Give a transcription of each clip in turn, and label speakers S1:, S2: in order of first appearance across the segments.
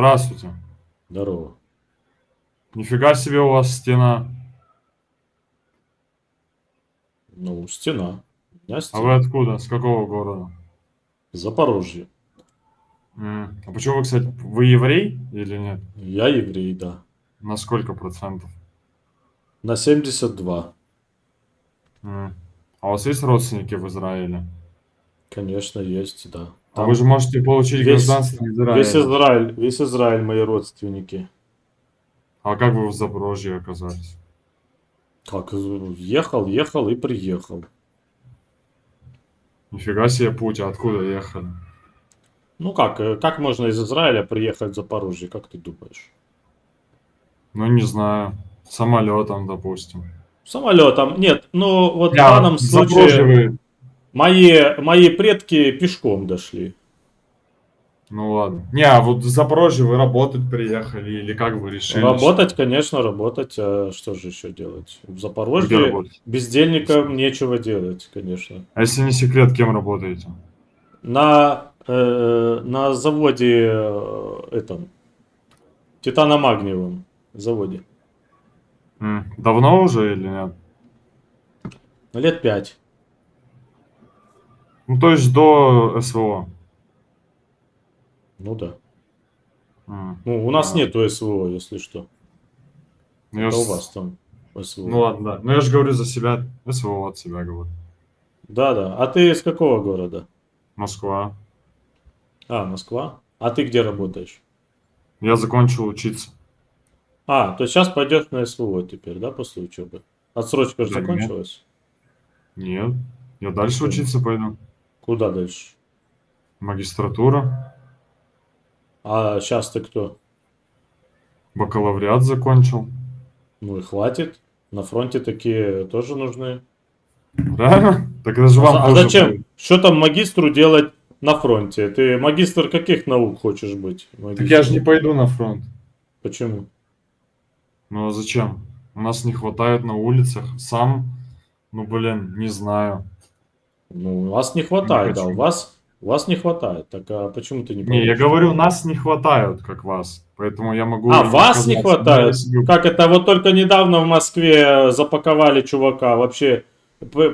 S1: Здравствуйте.
S2: Здорово.
S1: Нифига себе у вас стена.
S2: Ну, стена. У меня
S1: А
S2: стена.
S1: вы откуда? С какого города?
S2: Запорожье.
S1: М, А почему вы, кстати, вы еврей или нет?
S2: Я еврей, да.
S1: На сколько процентов?
S2: На 72.
S1: М. А у вас есть родственники в Израиле?
S2: Конечно, есть, да.
S1: А вы же можете получить
S2: весь-
S1: гражданство Израиля.
S2: Весь Израиль, весь Израиль мои родственники.
S1: А как вы в Запорожье оказались?
S2: Как, э, ехал, ехал и приехал.
S1: Нифига себе путь, а откуда ехали?
S2: Ну как, э, как можно из Израиля приехать в Запорожье, как ты думаешь?
S1: Ну, не знаю. Самолетом, допустим.
S2: Самолетом? Нет, ну вот в данном
S1: в Запорожье
S2: случае
S1: вы-
S2: мои, мои предки пешком дошли.
S1: Ну ладно. Не, а вот в Запорожье вы работать приехали или как вы решили?
S2: Работать, конечно, работать. А что же еще делать? В Запорожье бездельникам нечего делать, конечно.
S1: А если не секрет, кем работаете?
S2: На, э, на заводе э, этом, титаномагниевом заводе.
S1: М, Давно уже или нет?
S2: Лет пять.
S1: Ну, то есть до СВО.
S2: Ну да.
S1: М.
S2: Ну, у нас
S1: А.
S2: нету СВО, если что.
S1: Ну, я
S2: Это
S1: ж-
S2: у вас там СВО.
S1: Ну ладно, да. Ну я же говорю за себя. СВО от себя говорю.
S2: Да, да. А ты из какого города?
S1: Москва.
S2: А, Москва. А ты где работаешь?
S1: Я закончил учиться.
S2: А, то сейчас пойдешь на СВО теперь, да, после учебы? Отсрочка же
S1: Да нет.
S2: закончилась?
S1: Нет. Я дальше учиться пойду.
S2: Куда дальше?
S1: Магистратура.
S2: А сейчас ты кто?
S1: Бакалавриат закончил.
S2: Ну и хватит. На фронте такие тоже нужны.
S1: Реально? Так это же вам
S2: а
S1: тоже
S2: зачем?
S1: будет.
S2: Что там магистру делать на фронте? Ты магистр каких наук хочешь быть?
S1: Так
S2: Магистр?
S1: я же не пойду на фронт.
S2: Почему?
S1: Ну а зачем? У нас не хватает на улицах. Сам, ну блин, не знаю.
S2: Ну, у вас не хватает, да, у вас, у вас не хватает. Так а почему ты не
S1: Не, я говорю, нас не хватает, как вас. Поэтому я могу...
S2: А, вас не хватает? Как это? Вот только недавно в Москве запаковали чувака. Вообще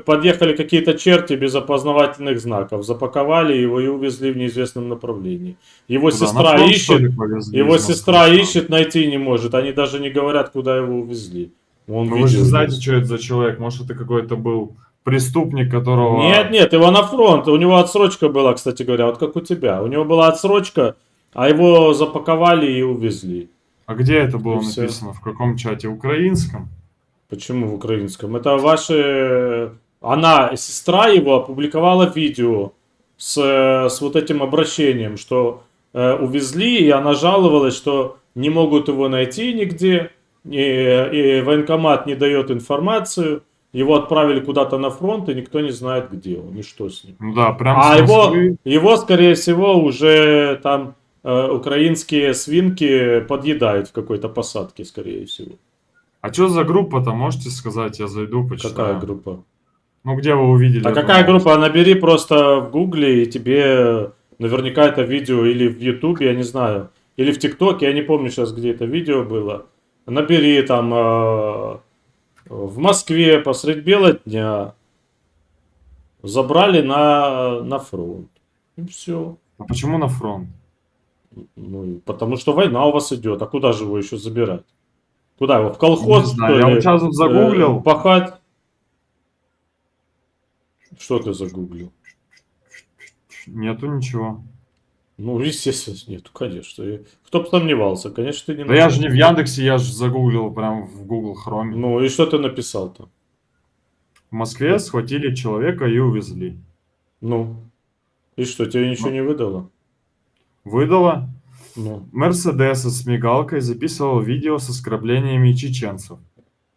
S2: подъехали какие-то черти без опознавательных знаков. Запаковали его и увезли в неизвестном направлении. Его
S1: Куда,
S2: сестра
S1: фронт,
S2: ищет, его сестра ищет, найти не может. Они даже не говорят, куда его увезли. Он
S1: Ну вы же знаете, что это за человек. Может, это какой-то был преступник, которого...
S2: Нет, нет, его на фронт. У него отсрочка была, кстати говоря, вот как у тебя. У него была отсрочка, а его запаковали и увезли.
S1: А где это было
S2: И
S1: написано? В каком чате? Украинском?
S2: Почему в украинском? Это ваши... Она, сестра его, опубликовала видео с, с вот этим обращением, что э, увезли, и она жаловалась, что не могут его найти нигде, и, и военкомат не дает информацию, его отправили куда-то на фронт, и никто не знает, где он и что с ним.
S1: Ну да, прям
S2: А его, его, скорее всего, уже там э, украинские свинки подъедают в какой-то посадке, скорее всего.
S1: А что за группа-то, можете сказать? Я зайду, почитаю.
S2: Какая группа?
S1: Ну где вы увидели?
S2: А какая
S1: новость?
S2: группа? Набери просто в гугле, и тебе наверняка это видео или в ютубе, я не знаю, или в тиктоке, я не помню сейчас, где это видео было. Набери там э, в Москве посредь бела дня забрали на, на фронт. И все.
S1: А почему на фронт?
S2: Ну, потому что война у вас идет. А куда же его еще забирать? Куда его? В колхоз,
S1: Не знаю, я вот сейчас загуглил.
S2: э, пахать? Что ты загуглил?
S1: Нету ничего.
S2: Ну, естественно, нету, конечно. И Кто бы сомневался, конечно, ты не
S1: Да я же не в Яндексе, я же загуглил прям в Google Chrome.
S2: Ну, и что ты написал там?
S1: В Москве схватили человека и увезли.
S2: Ну, и что, тебе ничего
S1: Ну.
S2: не выдало?
S1: Выдала.
S2: Ну,
S1: Мерседес с мигалкой записывал видео с оскорблениями чеченцев.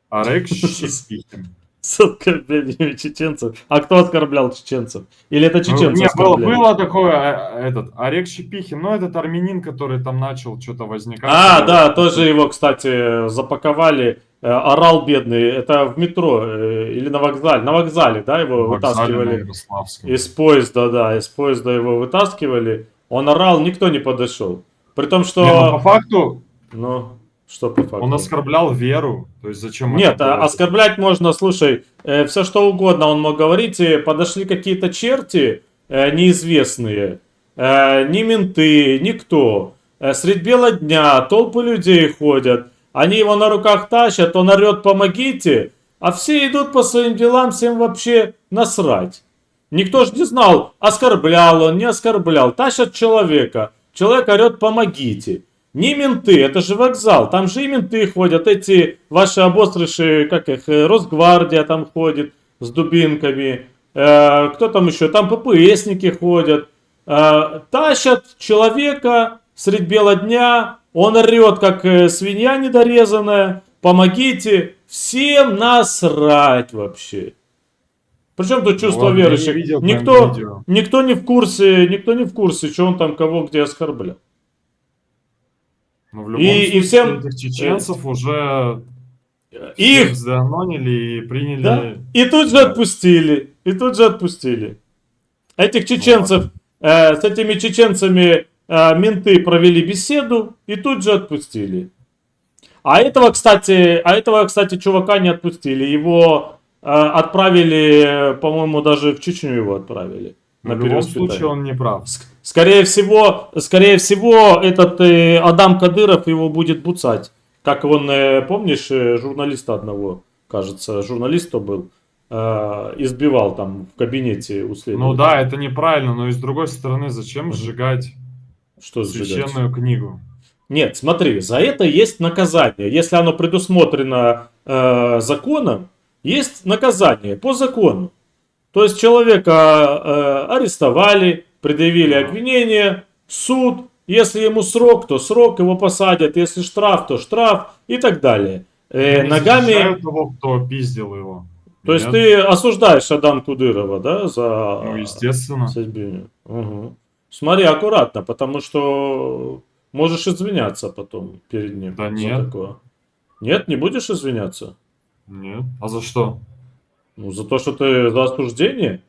S1: Арек Щепихин.
S2: с оскорблениями чеченцев. А кто оскорблял чеченцев? Или это
S1: Ну,
S2: чеченцы
S1: Не, было, было такое, а, этот, Орек Щепихин, ну, этот армянин, который там начал что-то возникать.
S2: А, да, тоже его, кстати, запаковали. Э, Орал бедный. Это в метро э, или на вокзале. На вокзале, да, его
S1: вокзале
S2: вытаскивали. Из поезда, да, из поезда его вытаскивали. Он орал, никто не подошел. При том, что...
S1: Не, ну, по факту
S2: Ну, что по факту?
S1: он оскорблял веру. То есть зачем
S2: Нет,
S1: это
S2: а оскорблять можно, слушай, все что угодно он мог говорить, и подошли какие-то черти э, неизвестные, э, ни менты, никто. Э, средь бела дня толпы людей ходят, они его на руках тащат, он орет «помогите», а все идут по своим делам, всем вообще насрать. Никто же не знал, оскорблял он, не оскорблял. Тащат человека, человек орет «помогите». Не менты, это же вокзал, там же и менты ходят, эти ваши обострыши, как их, э, Росгвардия там ходит с дубинками, Э, кто там еще, там ППСники ходят, Э, тащат человека средь бела дня, он орет, как э, свинья недорезанная, помогите, всем насрать вообще. Причем тут чувство
S1: Ладно,
S2: верующих?
S1: видел
S2: никто,
S1: видео.
S2: никто не в курсе, никто не в курсе, что он там кого где оскорблял.
S1: Ну, в любом
S2: И- и
S1: случае,
S2: всем-
S1: этих чеченцев уже
S2: Их
S1: всех сданонили и приняли.
S2: Да. И тут же отпустили. И тут же отпустили. Этих чеченцев, э, с этими чеченцами э, менты провели беседу и тут же отпустили. А этого, кстати, а этого, кстати, чувака не отпустили. Его э, отправили, э, по-моему, даже в Чечню его отправили.
S1: В
S2: на
S1: любом
S2: перевоспитание.
S1: случае он не прав.
S2: Ск- Скорее всего, скорее всего, этот э, Адам Кадыров его будет буцать. Как он, э, помнишь, э, журналиста одного, кажется, журналист то был, э, избивал там в кабинете у
S1: Ну
S2: следователя.
S1: да, это неправильно, но и с другой стороны, зачем сжигать
S2: Что сжигать?
S1: священную книгу?
S2: Нет, смотри, за это есть наказание. Если оно предусмотрено э, законом, есть наказание по закону. То есть человека э, арестовали, предъявили обвинение, суд. Если ему срок, то срок, его посадят. Если штраф, то штраф и так далее. Э, ногами...
S1: того, кто пиздил его.
S2: То есть
S1: Нет?
S2: ты осуждаешь Адам Кудырова, да, за...
S1: Ну, естественно.
S2: Мгм. Смотри, аккуратно, потому что можешь извиняться потом перед ним.
S1: Да нет.
S2: такое. Нет, не будешь извиняться?
S1: Нет. А за что?
S2: Ну, за то, что ты за осуждение?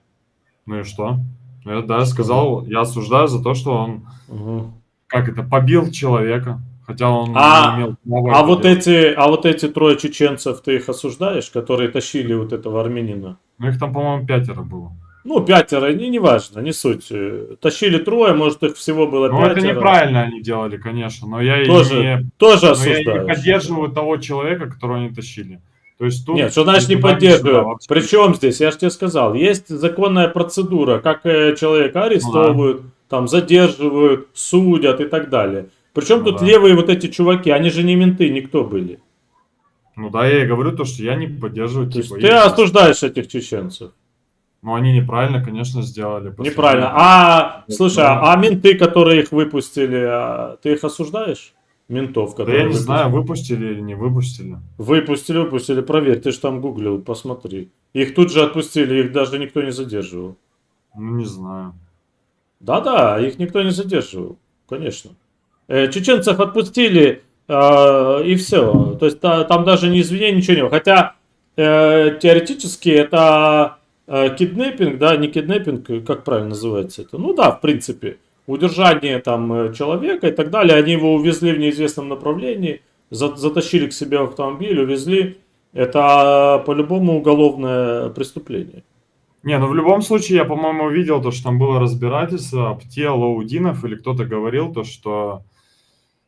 S1: Ну и что? Ну, Я, да, сказал, я осуждаю за то, что он,
S2: Мгм.
S1: как это, побил человека. Хотя он
S2: А-
S1: не имел права
S2: А вот
S1: делать.
S2: эти, а вот эти трое чеченцев, ты их осуждаешь, которые тащили вот этого армянина?
S1: Ну их там, по-моему, пятеро было.
S2: Ну, пятеро, не, не важно, не суть. Э, Тащили трое, может, их всего было
S1: Ну
S2: пятеро.
S1: это неправильно они делали, конечно. Но я и
S2: Тоже,
S1: не,
S2: тоже
S1: но я и не поддерживаю того человека, которого они тащили. То есть тут...
S2: Нет, что значит не поддерживаю? Причем здесь, я же тебе сказал, есть законная процедура, как э, человека арестовывают, там задерживают, судят и так далее. Причем
S1: Ну
S2: тут
S1: да.
S2: левые вот эти чуваки, они же не менты, никто были.
S1: Ну да, я и говорю то, что я не поддерживаю
S2: То есть
S1: типа,
S2: ты
S1: их.
S2: осуждаешь этих чеченцев.
S1: Ну они неправильно, конечно, сделали.
S2: Неправильно. А, слушай, а, а менты, которые их выпустили, а ты их осуждаешь? Ментов,
S1: Да
S2: которые
S1: я не
S2: выпустили?
S1: знаю, выпустили или не выпустили.
S2: Выпустили, выпустили, проверь, ты же там гуглил, посмотри. Их тут же отпустили, их даже никто не задерживал.
S1: Ну не знаю.
S2: Да-да, их никто не задерживал, конечно. Э, чеченцев отпустили, э, и все. То есть та- там даже не извинений, ничего не было. Хотя э, теоретически это э, киднеппинг, да, не киднеппинг, как правильно называется это? Ну да, в принципе. Удержание там э, человека и так далее. Они его увезли в неизвестном направлении, за- затащили к себе в автомобиль, увезли. Это э, по-любому уголовное преступление.
S1: Не, ну в любом случае, я, по-моему, видел то, что там было разбирательство, Пте, Лаудинов или кто-то говорил то, что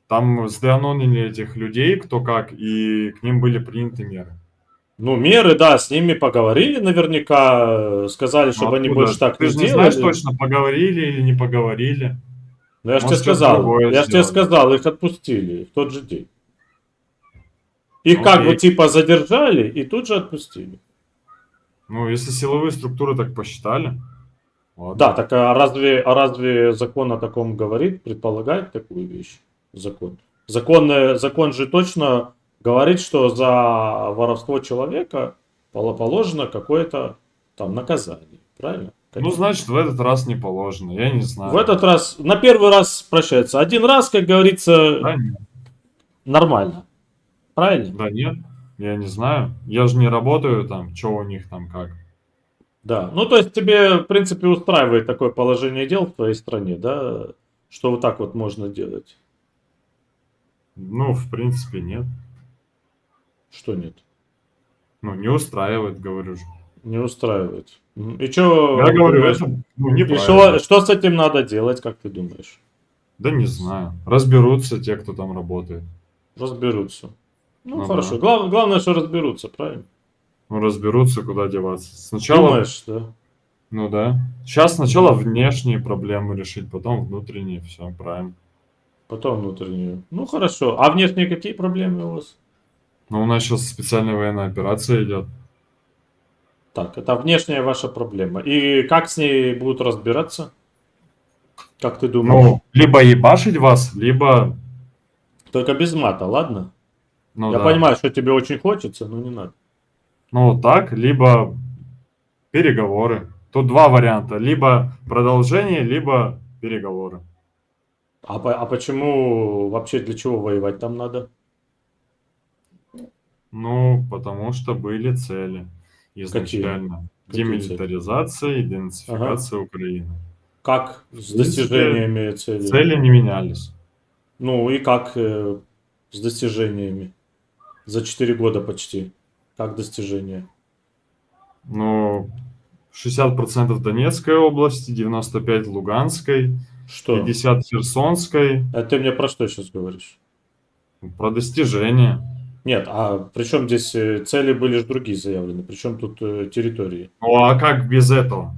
S1: там сданонили этих людей, кто как, и к ним были приняты меры.
S2: Ну, меры, да, с ними поговорили наверняка, э, сказали,
S1: Ну,
S2: чтобы они
S1: откуда?
S2: больше так
S1: Ты
S2: не делали.
S1: знаешь точно, поговорили или не поговорили.
S2: Но я же тебе сказал, я же тебе сказал, их отпустили в тот же день. Их как
S1: Окей.
S2: бы типа задержали и тут же отпустили.
S1: Ну, если силовые структуры так посчитали. ладно.
S2: Да, так а разве, а разве закон о таком говорит, предполагает такую вещь? Закон. Закон, э, закон же точно говорит, что за воровство человека поло- положено какое-то там наказание. Правильно?
S1: Ну, значит, в этот раз не положено, я не знаю.
S2: В этот раз, на первый раз прощается. Один раз, как говорится,
S1: Да нет,
S2: нормально. Правильно?
S1: да нет, я не знаю. Я же не работаю там, что у них там как.
S2: Да. Ну, то есть тебе, в принципе, устраивает такое положение дел в твоей стране, да? Что вот так вот можно делать.
S1: Ну, в принципе, нет.
S2: Что нет?
S1: Ну, не устраивает, говорю же.
S2: Не устраивает. И что?
S1: Я говорю, это ну, неправильно.
S2: что, что с этим надо делать, как ты думаешь?
S1: Да не знаю. Разберутся те, кто там работает.
S2: Разберутся. Ну,
S1: Ну
S2: хорошо.
S1: да.
S2: Глав- главное, что разберутся, правильно?
S1: Ну, разберутся, куда деваться. Сначала,
S2: Думаешь, да?
S1: ну да. Сейчас сначала внешние проблемы решить, потом внутренние, все правильно.
S2: Потом внутреннюю. Ну, хорошо. А внешние какие проблемы у вас?
S1: Но у нас сейчас специальная военная операция идет.
S2: Так, это внешняя ваша проблема. И как с ней будут разбираться? Как ты думаешь?
S1: Ну, либо ебашить вас, либо...
S2: Только без мата, ладно?
S1: Ну,
S2: Я
S1: да.
S2: понимаю, что тебе очень хочется, но не надо.
S1: Ну, так, либо переговоры. Тут два варианта. Либо продолжение, либо переговоры.
S2: А, а почему вообще для чего воевать там надо?
S1: Ну, потому что были цели изначально.
S2: Какие
S1: Демилитаризация и денацификация Украины.
S2: Как с достижениями цели?
S1: Цели не менялись.
S2: Ну и как э, с достижениями? За 4 года почти. Как достижения?
S1: Ну, 60% Донецкой области, 95% Луганской,
S2: Что?
S1: 50% Херсонской.
S2: А ты мне про что сейчас говоришь?
S1: Про достижения.
S2: Нет, а при чем здесь э, цели были же другие заявлены? Причем тут э, территории?
S1: Ну, а как без этого?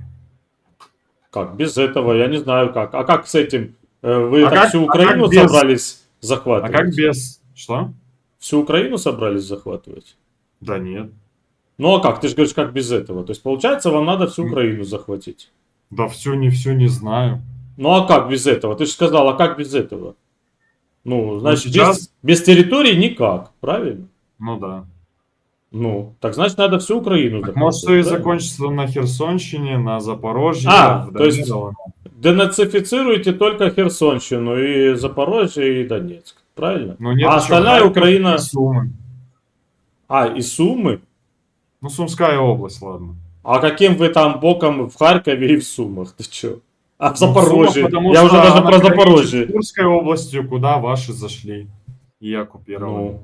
S2: Как? Без этого я не знаю как. А как с этим? Э, Вы
S1: А
S2: так
S1: как-
S2: всю
S1: а
S2: Украину
S1: как без-
S2: собрались
S1: А
S2: захватывать?
S1: как без... Что?
S2: Всю Украину собрались захватывать?
S1: Да нет.
S2: Ну а как? Ты же говоришь, как без этого? То есть получается, вам надо всю. Украину захватить.
S1: Да всю не всю не знаю.
S2: Ну а как без этого? Ты же сказал, а как без этого? Ну, значит,
S1: сейчас-
S2: без, без территории никак, правильно?
S1: Ну да.
S2: Ну, так значит, надо всю Украину
S1: Так может, все и
S2: правильно?
S1: закончится на Херсонщине, на Запорожье,
S2: А, то есть-
S1: Данилово.
S2: Денацифицируйте только Херсонщину и Запорожье и Донецк, правильно?
S1: Ну, нет
S2: а остальная
S1: Харьков
S2: Украина...
S1: и Сумы.
S2: А, и Сумы?
S1: Ну, Сумская область, ладно.
S2: А каким вы там боком в Харькове и в Сумах? Ты чё? А в
S1: Ну,
S2: Запорожье?
S1: потому
S2: Я
S1: что
S2: уже даже
S1: она
S2: про
S1: граничит
S2: Запорожье.
S1: с Курской областью, куда ваши зашли и оккупировали.
S2: Ну,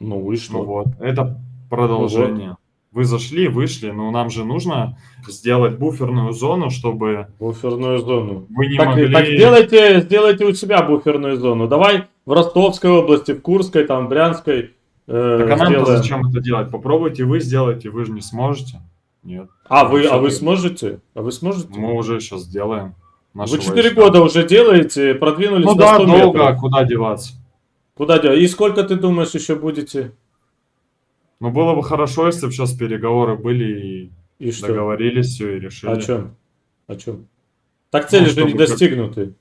S2: ну и что?
S1: Ну вот, это продолжение. Вы зашли, вышли, но нам же нужно сделать буферную зону, чтобы
S2: Буферную зону.
S1: вы не
S2: Так,
S1: могли...
S2: так сделайте, сделайте у себя буферную зону. Давай в Ростовской области, в Курской, там, в Брянской э,
S1: Так а нам-то
S2: сделаем.
S1: зачем это делать? Попробуйте вы сделайте, вы же не сможете. Нет.
S2: А вы, а вы сможете? А вы сможете?
S1: Мы уже сейчас сделаем.
S2: Вы 4
S1: войска.
S2: года уже делаете, продвинулись
S1: Ну да,
S2: 100
S1: долго,
S2: метров.
S1: а куда деваться?
S2: Куда делать? И сколько ты думаешь еще будете?
S1: Ну было бы хорошо, если бы сейчас переговоры были и
S2: И что?
S1: договорились все и решили.
S2: О чем? О чем? Так цели
S1: Ну,
S2: же не
S1: чтобы как-
S2: достигнуты.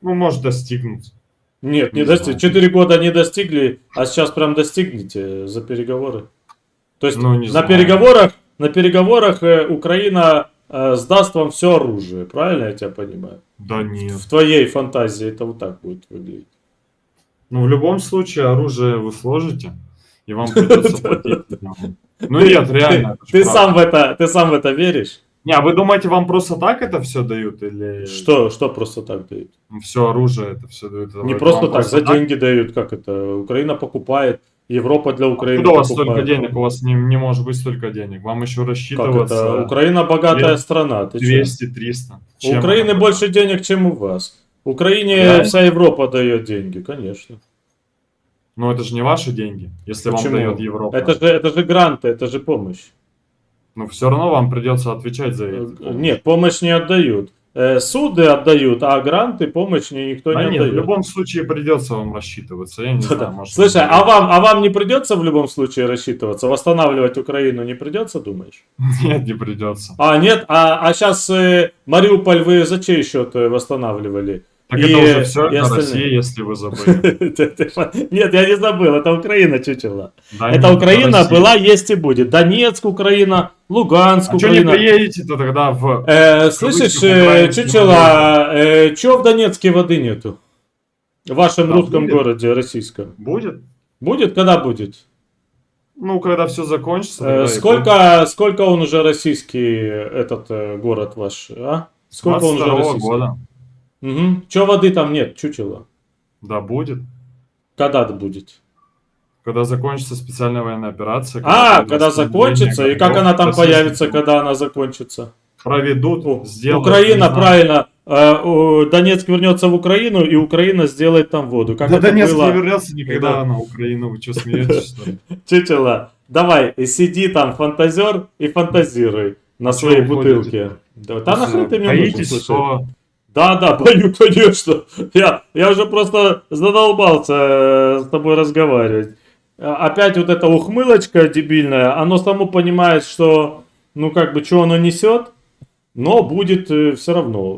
S1: Ну, может достигнуть.
S2: Нет, не
S1: Не
S2: достигли. 4 года не достигли, а сейчас прям достигнете за переговоры. То есть
S1: Ну, не
S2: на
S1: знаю.
S2: переговорах, на переговорах э, Украина э, сдаст вам все оружие, правильно я тебя понимаю?
S1: Да нет.
S2: В твоей фантазии это вот так будет выглядеть.
S1: Ну, в любом случае, оружие вы сложите, и вам придется платить. Ну нет, реально.
S2: Ты сам в это, ты сам в это веришь?
S1: Не, а вы думаете, вам просто так это все дают? Или
S2: Что, что просто так дают?
S1: все оружие это все дают?
S2: Не просто так, за деньги дают, как это? Украина покупает, Европа для Украины
S1: Откуда у вас
S2: покупает.
S1: столько денег? У вас не, не может быть столько денег. Вам еще
S2: Как
S1: рассчитываться
S2: это? Украина богатая
S1: Две-
S2: страна. Ты чё?
S1: 200-300.
S2: У Украины
S1: она?
S2: больше денег, чем у вас. Украине
S1: Реально?
S2: вся Европа дает деньги, конечно.
S1: Ну это же не ваши деньги, если
S2: Почему?
S1: вам дает Европа.
S2: Это же, это же гранты, это же помощь.
S1: Ну все равно вам придется отвечать за это.
S2: Э, Нет, помощь не отдают. Э, Суды отдают, а гранты, помощь ни- никто
S1: Да
S2: не
S1: нет, в
S2: отдает.
S1: любом случае придется вам рассчитываться. Я не
S2: Да-да.
S1: знаю, может...
S2: Слушай, а вам, а вам не придется в любом случае рассчитываться? Восстанавливать Украину не придется, думаешь?
S1: Нет, не придется.
S2: А, нет, а, а сейчас Мариуполь вы за чей счет э, восстанавливали?
S1: Так
S2: И-
S1: это уже все, это
S2: остальные.
S1: Россия, если вы забыли.
S2: Нет, я не забыл, это Украина чучело.
S1: Да
S2: Это
S1: нет,
S2: Украина
S1: Россия.
S2: была, есть и будет. Донецк, Украина, Луганск,
S1: А что не
S2: Украина.
S1: приедете-то тогда в...
S2: Э, слышишь, э, чучело, э, чё в Донецке воды нету? В вашем русском
S1: будет.
S2: городе, российском.
S1: Будет?
S2: Будет? Когда будет?
S1: Ну, когда все закончится.
S2: Э, сколько, сколько он уже российский, этот э, город ваш, а? Сколько он уже
S1: 22-го
S2: российский?
S1: года.
S2: Угу. Чё воды там нет, чучело?
S1: Да, будет.
S2: Когда это будет?
S1: Когда закончится специальная военная операция.
S2: А,
S1: будет
S2: когда закончится, и как она там появится, когда она закончится?
S1: Проведут, сделают.
S2: Украина, правильно. э, о, Донецк вернется в Украину, и Украина сделает там воду. Как
S1: Да Донецк
S2: было?
S1: не вернется никогда
S2: когда-
S1: на Украину. Вы что, смеетесь, что ли?
S2: Чучело, давай, сиди там, фантазер, и фантазируй на
S1: А
S2: своей бутылке. Да, нахрен ты мне нужен,
S1: что...
S2: Да, да, бою, конечно. Я, я уже просто задолбался э, с тобой разговаривать. А, Опять вот эта ухмылочка дебильная, оно само понимает, что, ну как бы, что оно несет, но будет все равно